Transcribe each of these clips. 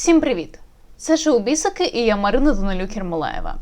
Всім привіт! Це шоу Бісики і я Марина Данилюк Єрмолаєва.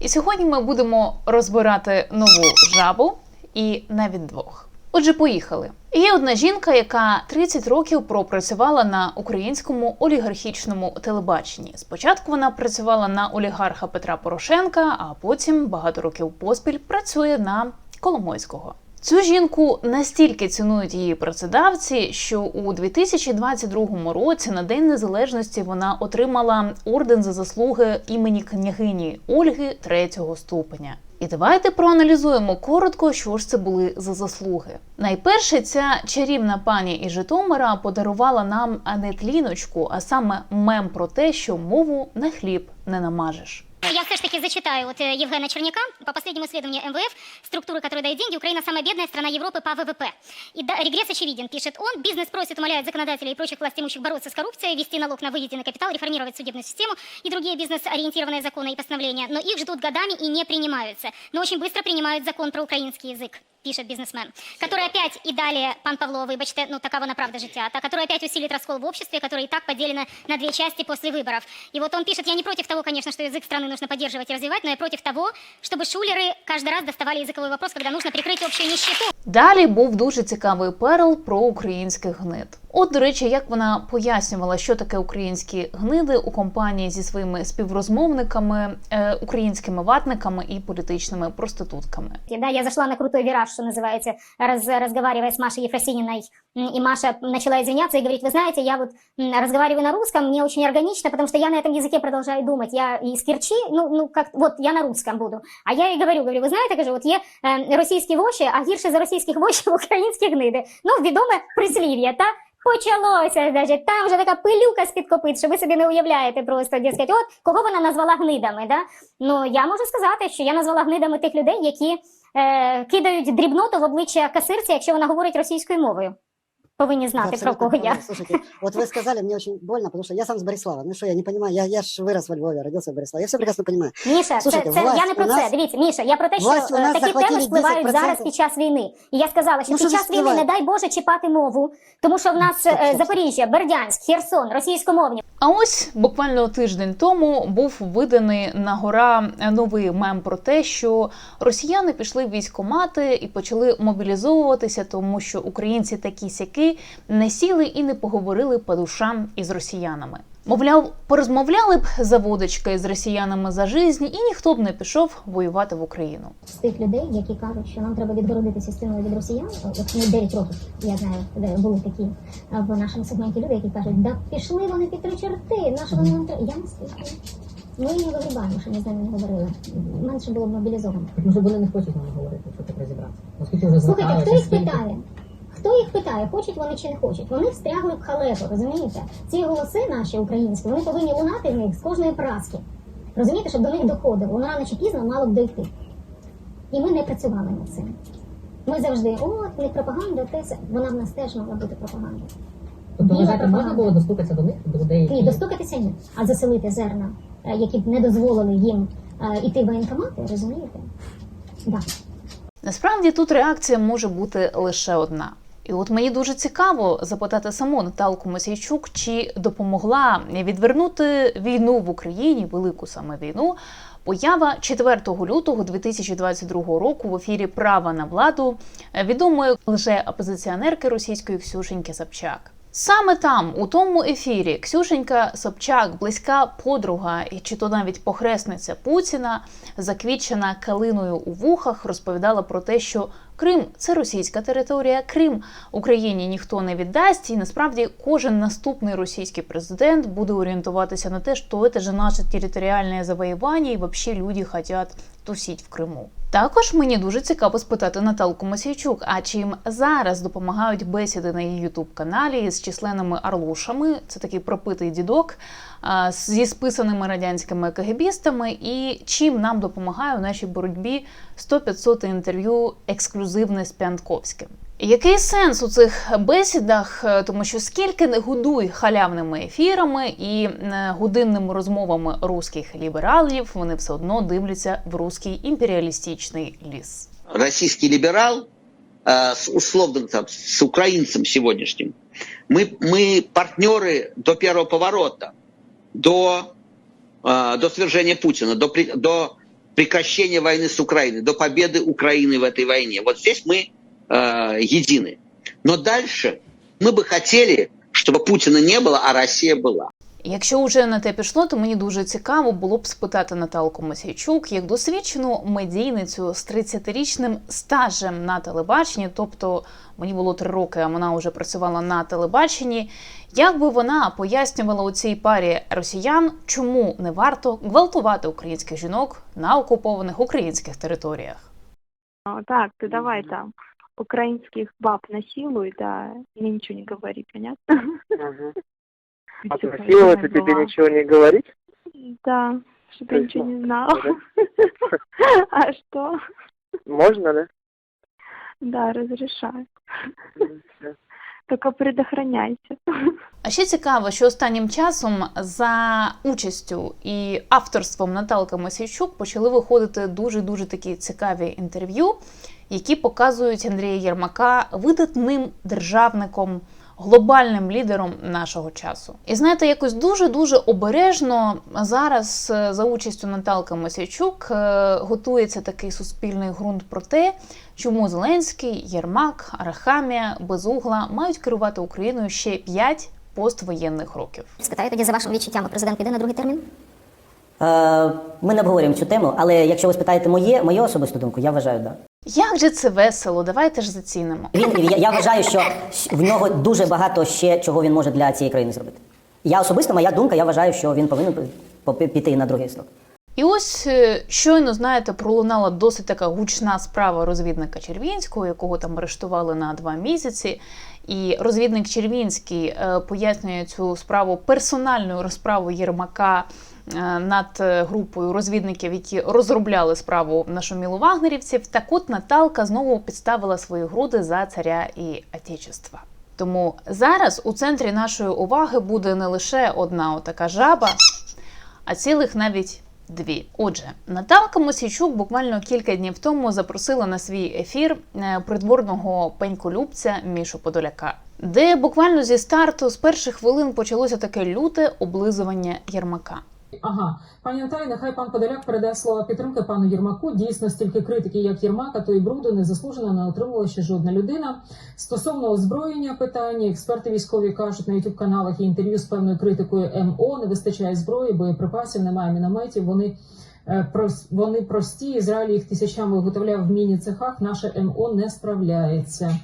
І сьогодні ми будемо розбирати нову жабу і навіть двох. Отже, поїхали. Є одна жінка, яка 30 років пропрацювала на українському олігархічному телебаченні. Спочатку вона працювала на олігарха Петра Порошенка, а потім багато років поспіль працює на Коломойського. Цю жінку настільки цінують її працедавці, що у 2022 році на День Незалежності вона отримала орден за заслуги імені княгині Ольги третього ступеня. І давайте проаналізуємо коротко, що ж це були за заслуги. Найперше, ця чарівна пані із Житомира подарувала нам не тліночку, а саме мем про те, що мову на хліб не намажеш. Я все ж таки зачитаю вот э, Евгена Черняка. По последнему исследованию МВФ, структуры, которые дают деньги, Украина самая бедная страна Европы по ВВП. И да, регресс очевиден, пишет он. Бизнес просит, умоляет законодателей и прочих властимущих бороться с коррупцией, ввести налог на выведенный капитал, реформировать судебную систему и другие бизнес-ориентированные законы и постановления. Но их ждут годами и не принимаются. Но очень быстро принимают закон про украинский язык. Пишет бизнесмен, который опять и далее пан Павло, вибачте, ну такова на правда життя, та который опять усилит раскол в обществе, которое и так поделено на две части после выборов. И вот он пишет, я не против того, конечно, что язык страны нужно поддерживать и развивать, но я против того, чтобы шулеры каждый раз доставали языковой вопрос, когда нужно прикрыть общую нищету. Далі був дуже цікавий перл про українських гнид. От, до речі, як вона пояснювала, що таке українські гниди у компанії зі своїми співрозмовниками, е, українськими ватниками і політичними проститутками. Да, я зашла на крутой вираж, что называется, раз, разговаривая с Машей Ефросининой, м, и Маша начала извиняться и говорить, вы знаете, я вот м, разговариваю на русском, мне очень органично, потому что я на этом языке продолжаю думать. Я из Керчи, ну, ну как, вот, я на русском буду. А я ей говорю, говорю, ви знаєте, кажу, от є е, російські воші, а гірше за російських вошів українські гниди. Ну, відоме прислів'я, та? Почалося, значить, там вже така пилюка з-під копит, що ви собі не уявляєте просто, дескать, от кого вона назвала гнидами. Да? Ну я можу сказати, що я назвала гнидами тих людей, які е, кидають дрібноту в обличчя касирці, якщо вона говорить російською мовою Повинні Вы знати про абсолютно кого я. правы. Слушайте, вот вы сказали, мне очень больно, потому что я сам с Борислава. Ну что, я не понимаю, я, я ж вырос во Львове, родился в Бориславе. Я все прекрасно понимаю. Міша, Слушайте, це, це власть я не про у це. нас- Дивіться, Міша, я про те, що власть у е, нас такі захватили теми спливають 10%. зараз під час війни. І я сказала, що Ну, під що час ж війни, не спливає? дай Боже, чіпати мову, тому що в нас Стоп, е, стоп, стоп. Запоріжжя, Бердянськ, Херсон, російськомовні. А ось буквально тиждень тому був виданий на гора новий мем про те, що росіяни пішли в військомати і почали мобілізовуватися, тому що українці такі сяки не сіли і не поговорили по душам із росіянами. Мовляв, порозмовляли б за водочкою з росіянами за жизнь, і ніхто б не пішов воювати в Україну. з тих людей, які кажуть, що нам треба відгородитися стіною від росіян. От ми 9 років, я знаю, де були такі в нашому сегменті люди, які кажуть, да пішли вони під три чорти, нащо вони нам треба? Я не слухаю. Ми не вигрібаємо, що ми з ними не говорили. Менше було б мобілізовано. Може вони не хочуть нам говорити, що так розібратися. Слухайте, хто їх питає? Хто їх питає, хочуть вони чи не хочуть? Вони встрягли в халепу, розумієте? Ці голоси наші українські, вони повинні лунати в них з кожної праски. Розумієте, щоб до них доходило. Воно рано чи пізно мало б дойти. І ми не працювали над цим. Ми завжди, от, не пропаганда, те все. Вона в нас теж мала бути пропаганда. Тобто вважаєте, можна було достукатися до них, до людей, Ні, достукатися ні, а заселити зерна, е, які б не дозволили їм е, іти в воєнкомати, розумієте? Да. Насправді тут реакція може бути лише одна. І от мені дуже цікаво запитати саму Наталку Мосійчук, чи допомогла відвернути війну в Україні, велику саме війну, поява 4 лютого 2022 року в ефірі Права на владу відомої лише опозиціонерки російської Ксюшеньки Собчак. Саме там, у тому ефірі, Ксюшенька Собчак, близька подруга і чи то навіть похресниця Путіна, заквітчена калиною у вухах, розповідала про те, що Крим це російська територія, Крим Україні ніхто не віддасть, і насправді кожен наступний російський президент буде орієнтуватися на те, що це ж наше територіальне завоювання, і взагалі люди хочуть тусіть в Криму. Також мені дуже цікаво спитати Наталку Мосійчук, а чим зараз допомагають бесіди на її ютуб каналі з численними арлушами? Це такий пропитий дідок зі списаними радянськими кагебістами, і чим нам допомагає у нашій боротьбі 100-500 інтерв'ю ексклюзивне з Пянтковським. Який сенс у цих бесідах? Е, Тому що скільки не годуй халявними ефірами і е, годинними розмовами русських лібералів, вони все одно дивляться в русський імперіалістичний ліс. российский либерал, э, с условным там, с украинцем сегодняшним, мы, мы партнеры до первого поворота. до, э, до свержения Путина, до, при- до прекращения войны с Украиной, до победы Украины в этой войне. Вот здесь мы э, едины. Но дальше мы бы хотели, чтобы Путина не было, а Россия была. Якщо вже на те пішло, то мені дуже цікаво було б спитати Наталку Мосійчук як досвідчену медійницю з 30-річним стажем на телебаченні, тобто мені було три роки, а вона вже працювала на телебаченні. Як би вона пояснювала у цій парі росіян, чому не варто гвалтувати українських жінок на окупованих українських територіях? А, Так, ты давай там украинских баб насилуй, да, мне ничего не говори, понятно? А ты насиловать и тебе ничего не говорить? Да, чтобы То я ничего не знала. А что? Можно, да? Да, разрешаю. Всё. Предохраняйся. А ще цікаво, що останнім часом за участю і авторством Наталки Мосійчук почали виходити дуже дуже такі цікаві інтерв'ю, які показують Андрія Єрмака видатним державником. Глобальним лідером нашого часу, і знаєте, якось дуже дуже обережно зараз е, за участю Наталки Мосійчук е, готується такий суспільний ґрунт про те, чому Зеленський, Єрмак, Арахамія, Безугла мають керувати Україною ще 5 поствоєнних років. Спитаю тоді за вашими відчуттями, президент піде на другий термін? Е, Ми не обговорюємо цю тему, але якщо ви спитаєте моє, мою особисту думку, я вважаю, так. Да. Як же це весело? Давайте ж зацінимо. Він я, я вважаю, що в нього дуже багато ще чого він може для цієї країни зробити. Я особисто, моя думка, я вважаю, що він повинен пі- пі- піти на другий строк. І ось е, щойно, знаєте, пролунала досить така гучна справа розвідника Червінського, якого там арештували на два місяці. І розвідник Червінський е, пояснює цю справу персональною розправою Єрмака над е, групою розвідників, які розробляли справу на шумілу вагнерівців. Так от Наталка знову підставила свої груди за царя і отечества. Тому зараз у центрі нашої уваги буде не лише одна отака жаба, а цілих навіть дві. Отже, Наталка Мосійчук буквально кілька днів тому запросила на свій ефір е, придворного пеньколюбця Мішу Подоляка, де буквально зі старту з перших хвилин почалося таке люте облизування Єрмака. Ага, пані Наталі, нехай пан Подоляк передає слова підтримки пану Єрмаку. Дійсно, стільки критики, як Єрмака, то і бруду незаслужено не отримувала ще жодна людина. Стосовно озброєння питання, експерти військові кажуть на youtube каналах і інтерв'ю з певною критикою МО не вистачає зброї, боєприпасів, немає мінометів. Вони е, вони прості. Ізраїль їх тисячами виготовляв в міні-цехах. Наше МО не справляється.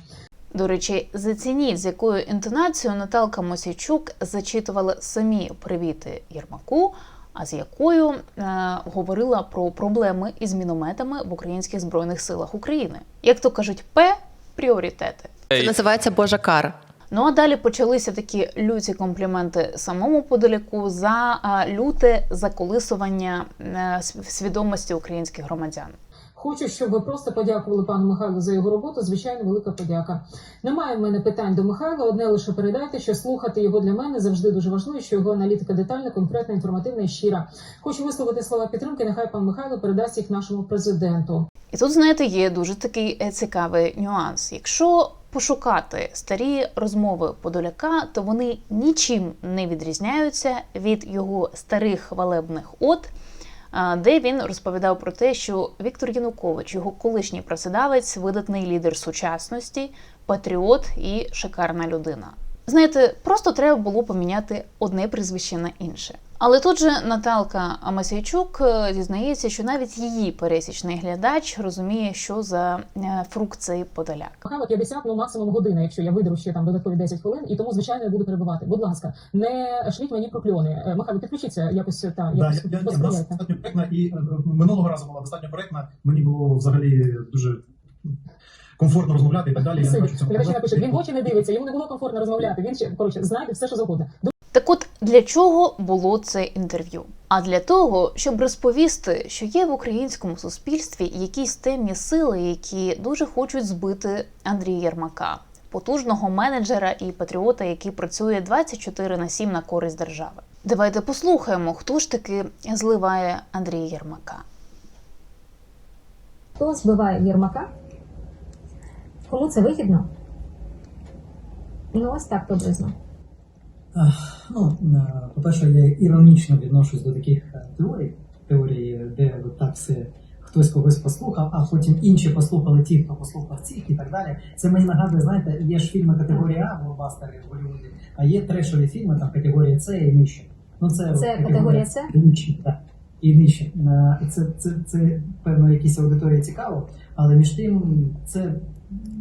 До речі, зацініть, з якою інтонацією Наталка Мосійчук зачитувала самі привіти Єрмаку, а з якою е, говорила про проблеми із мінометами в українських збройних силах України. Як то кажуть, П пріоритети. Це називається Божа кара. Ну а далі почалися такі люті компліменти самому Подоляку за е, люте заколисування е, свідомості українських громадян. Хочу, щоб ви просто подякували пану Михайлу за його роботу. Звичайно, велика подяка. Немає в мене питань до Михайла. Одне лише передайте, що слухати його для мене завжди дуже важливо, що його аналітика детальна, конкретна, інформативна і щира. Хочу висловити слова підтримки. Нехай пан Михайло передасть їх нашому президенту. І тут, знаєте, є дуже такий е, цікавий нюанс. Якщо пошукати старі розмови Подоляка, то вони нічим не відрізняються від його старих хвалебних от, де він розповідав про те, що Віктор Янукович, його колишній працедавець, видатний лідер сучасності, патріот і шикарна людина. Знаєте, просто треба було поміняти одне прізвище на інше. Але тут же Наталка Амасійчук е, зізнається, що навіть її пересічний глядач розуміє, що за е, фрукт цей подаляк. Михайло 50, ну максимум година, якщо я видеру ще там додаткові 10 хвилин, і тому звичайно я буду перебувати. Будь ласка, не шліть мені прокльони. Е, Михайло, підключіться якось та Да, я, я, я достатньо коректна і минулого разу була достатньо коректна. Мені було взагалі дуже комфортно розмовляти і так далі. Я не бачу цього. Він в очі не дивиться, йому не було комфортно розмовляти. Він ще коротше, знаєте, все що завгодно. Так от для чого було це інтерв'ю? А для того, щоб розповісти, що є в українському суспільстві якісь темні сили, які дуже хочуть збити Андрія Єрмака, потужного менеджера і патріота, який працює 24 на 7 на користь держави. Давайте послухаємо, хто ж таки зливає Андрія Єрмака. Хто збиває Єрмака? Кому це вигідно? Ну, ось так приблизно. Ну, по-перше, я іронічно відношусь до таких е, теорій, теорії, де от так все хтось когось послухав, а потім інші послухали ті, хто послухав цих і так далі. Це мені нагадує, знаєте, є ж фільми категорії А, блокбастери в Голлівуді, а є трешові фільми, там категорія С і нижче. Ну, це, Це категорія С? Нижче, так. І нижче. Е, Це, це, це, певно, якійсь аудиторії цікаво, але між тим це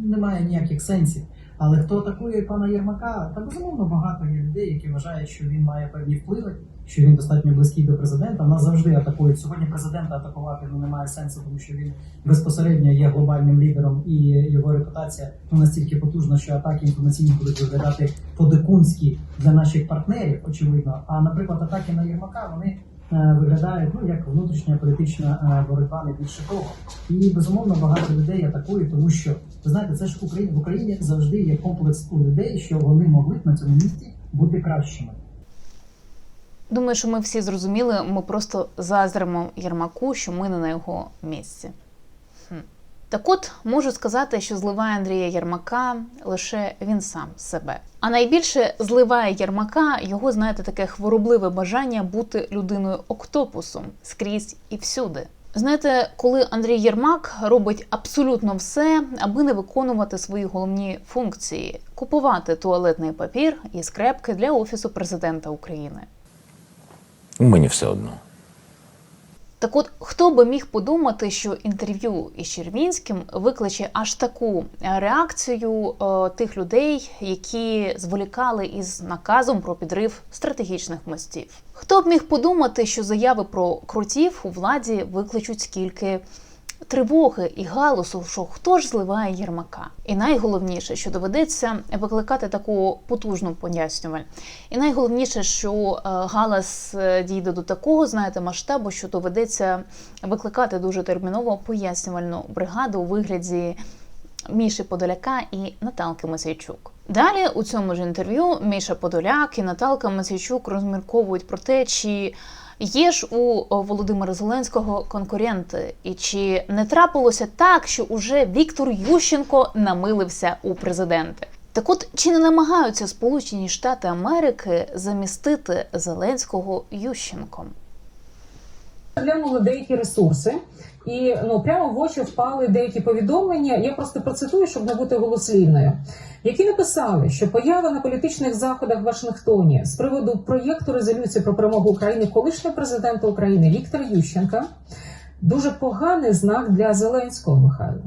не має ніяких сенсів. Але хто атакує пана Єрмака, та безумовно багато є людей, які вважають, що він має певні впливи, що він достатньо близький до президента. Нас завжди атакують. Сьогодні президента атакувати ну, немає сенсу, тому що він безпосередньо є глобальним лідером, і його репутація ну, настільки потужна, що атаки інформаційні будуть виглядати по-дикунськи для наших партнерів, очевидно. А наприклад, атаки на Єрмака вони е, виглядають ну як внутрішня політична е, боротьба не більше того. І безумовно багато людей атакують, тому що ви знаєте, це ж Україна в Україні завжди є комплекс у людей, що вони могли б на цьому місці бути кращими. Думаю, що ми всі зрозуміли, ми просто заздримо Єрмаку, що ми не на його місці. Хм. Так от можу сказати, що зливає Андрія Єрмака лише він сам себе. А найбільше зливає Єрмака його, знаєте, таке хворобливе бажання бути людиною октопусом скрізь і всюди. Знаєте, коли Андрій Єрмак робить абсолютно все, аби не виконувати свої головні функції купувати туалетний папір і скрепки для офісу президента України. Мені все одно. Так от, хто би міг подумати, що інтерв'ю із Червінським викличе аж таку е, реакцію е, тих людей, які зволікали із наказом про підрив стратегічних мостів? Хто б міг подумати, що заяви про крутів у владі викличуть скільки тривоги і галусу, що хто ж зливає Єрмака? І найголовніше, що доведеться викликати таку потужну пояснюваль. І найголовніше, що е, галас е, дійде до такого, знаєте, масштабу, що доведеться викликати дуже терміново пояснювальну бригаду у вигляді Міші Подоляка і Наталки Масейчук. Далі у цьому ж інтерв'ю Міша Подоляк і Наталка Масейчук розмірковують про те, чи є ж у Володимира Зеленського конкуренти, і чи не трапилося так, що уже Віктор Ющенко намилився у президенти. Так от чи не намагаються Сполучені Штати Америки замістити Зеленського Ющенком? Глянули деякі ресурси, і ну прямо в очі впали деякі повідомлення. Я просто процитую, щоб не бути голослівною, які написали, що поява на політичних заходах в Вашингтоні з приводу проєкту резолюції про перемогу України колишнього президента України Віктора Ющенка дуже поганий знак для Зеленського Михайло.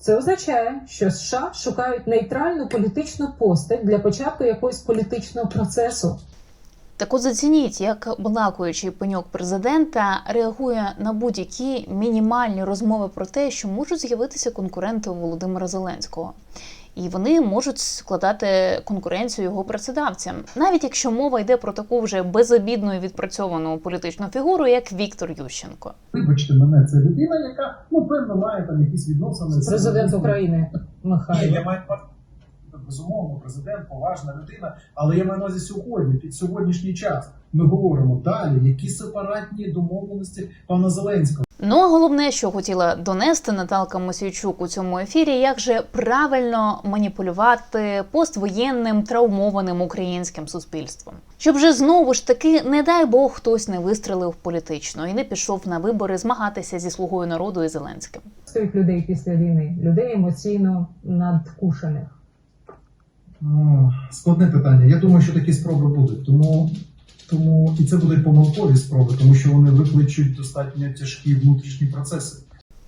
Це означає, що США шукають нейтральну політичну постать для початку якогось політичного процесу. Так от зацініть, як балакуючий пеньок президента реагує на будь-які мінімальні розмови про те, що можуть з'явитися конкуренти Володимира Зеленського. І вони можуть складати конкуренцію його працедавцям, навіть якщо мова йде про таку вже безобідну і відпрацьовану політичну фігуру, як Віктор Ющенко. Вибачте мене, це людина, яка ну певно має там якісь відносини з Президент України Михайло. я маю безумовно, президент, поважна людина, але я маю на увазі сьогодні, під сьогоднішній час. Ми говоримо далі, які сепаратні домовленості пана Зеленського. Ну а головне, що хотіла донести Наталка Мосійчук у цьому ефірі, як же правильно маніпулювати поствоєнним травмованим українським суспільством, щоб же знову ж таки, не дай Бог, хтось не вистрелив політично і не пішов на вибори змагатися зі слугою народу і Зеленським. Стоїть людей після війни, людей емоційно надкушених. Ну, складне питання. Я думаю, що такі спроби будуть. Тому, тому і це будуть помилкові спроби, тому що вони викличуть достатньо тяжкі внутрішні процеси.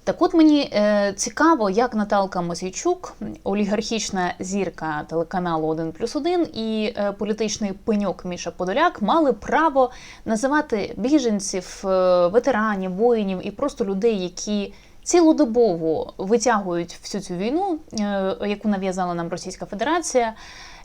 Так от мені е, цікаво, як Наталка Мосійчук, олігархічна зірка телеканалу 1 плюс 1 і е, політичний пеньок Міша Подоляк мали право називати біженців, е, ветеранів, воїнів і просто людей, які цілодобово витягують всю цю війну, е, яку нав'язала нам Російська Федерація.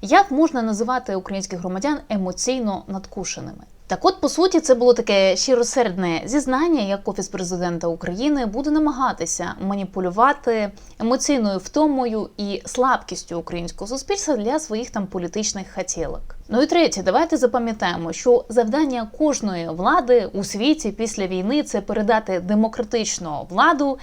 Як можна називати українських громадян емоційно надкушеними? Так от, по суті, це було таке щиросердне зізнання, як офіс президента України буде намагатися маніпулювати емоційною втомою і слабкістю українського суспільства для своїх там політичних хотілок. Ну і третє, давайте запам'ятаємо, що завдання кожної влади у світі після війни це передати демократичну владу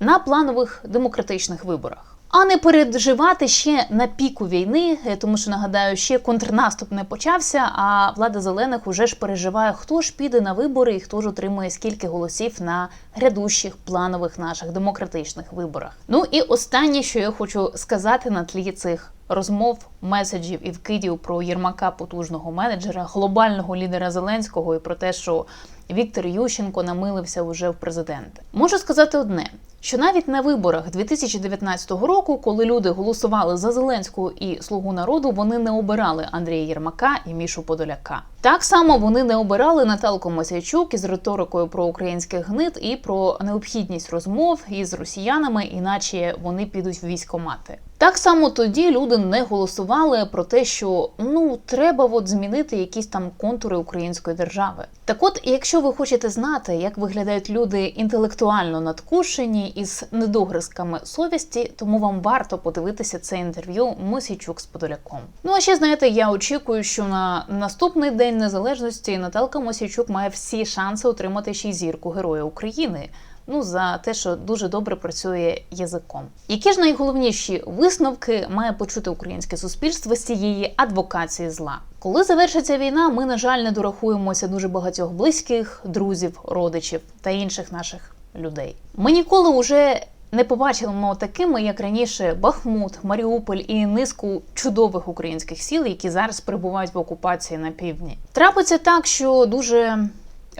на планових демократичних виборах. А не переживати ще на піку війни, е, тому що нагадаю, ще контрнаступ не почався. А влада зелених уже ж переживає, хто ж піде на вибори і хто ж отримує скільки голосів на грядущих планових наших демократичних виборах. Ну і останнє, що я хочу сказати на тлі цих розмов, меседжів і вкидів про Єрмака, потужного менеджера, глобального лідера Зеленського, і про те, що Віктор Ющенко намилився уже в президенти. Можу сказати одне: що навіть на виборах 2019 року, коли люди голосували за Зеленського і Слугу народу, вони не обирали Андрія Єрмака і Мішу Подоляка. Так само вони не обирали Наталку Мосячук із риторикою про українських гнид і про необхідність розмов із росіянами, іначе вони підуть в військомати. Так само тоді люди не голосували про те, що ну треба от змінити якісь там контури української держави. Так от, якщо ви хочете знати, як виглядають люди інтелектуально надкушені із недогризками совісті, тому вам варто подивитися це інтерв'ю Мосійчук з Подоляком. Ну а ще знаєте, я очікую, що на наступний день незалежності Наталка Мосійчук має всі шанси отримати ще й зірку Героя України. Ну, за те, що дуже добре працює язиком. Які ж найголовніші висновки має почути українське суспільство з цієї адвокації зла? Коли завершиться війна, ми, на жаль, не дорахуємося дуже багатьох близьких, друзів, родичів та інших наших людей. Ми ніколи уже не побачимо такими, як раніше, Бахмут, Маріуполь і низку чудових українських сіл, які зараз перебувають в окупації на півдні. Трапиться так, що дуже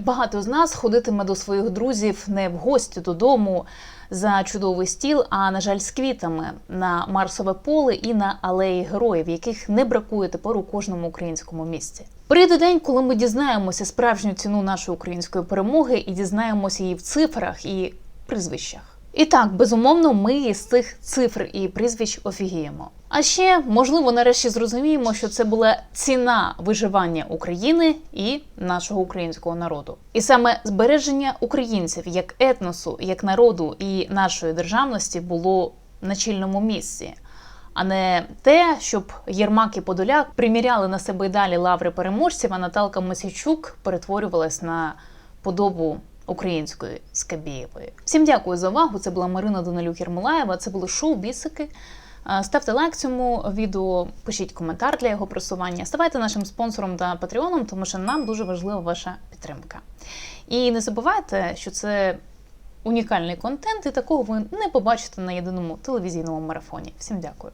Багато з нас ходитиме до своїх друзів не в гості додому за чудовий стіл, а на жаль, з квітами на Марсове поле і на алеї героїв, яких не бракує тепер у кожному українському місті. Прийде день, коли ми дізнаємося справжню ціну нашої української перемоги і дізнаємося її в цифрах і прізвищах. І так, безумовно, ми з цих цифр і прізвищ офігіємо. А ще, можливо, нарешті зрозуміємо, що це була ціна виживання України і нашого українського народу. І саме збереження українців як етносу, як народу і нашої державності було на чільному місці. А не те, щоб Єрмак і Подоляк приміряли на себе й далі лаври переможців, а Наталка Мосійчук перетворювалась на подобу української Скабєєвої. Всім дякую за увагу. Це була Марина Данилюк Єрмолаєва. Це було шоу Бісики. Е, Ставте лайк цьому відео, пишіть коментар для його просування. Ставайте нашим спонсором та патреоном, тому що нам дуже важлива ваша підтримка. І не забувайте, що це унікальний контент, і такого ви не побачите на єдиному телевізійному марафоні. Всім дякую.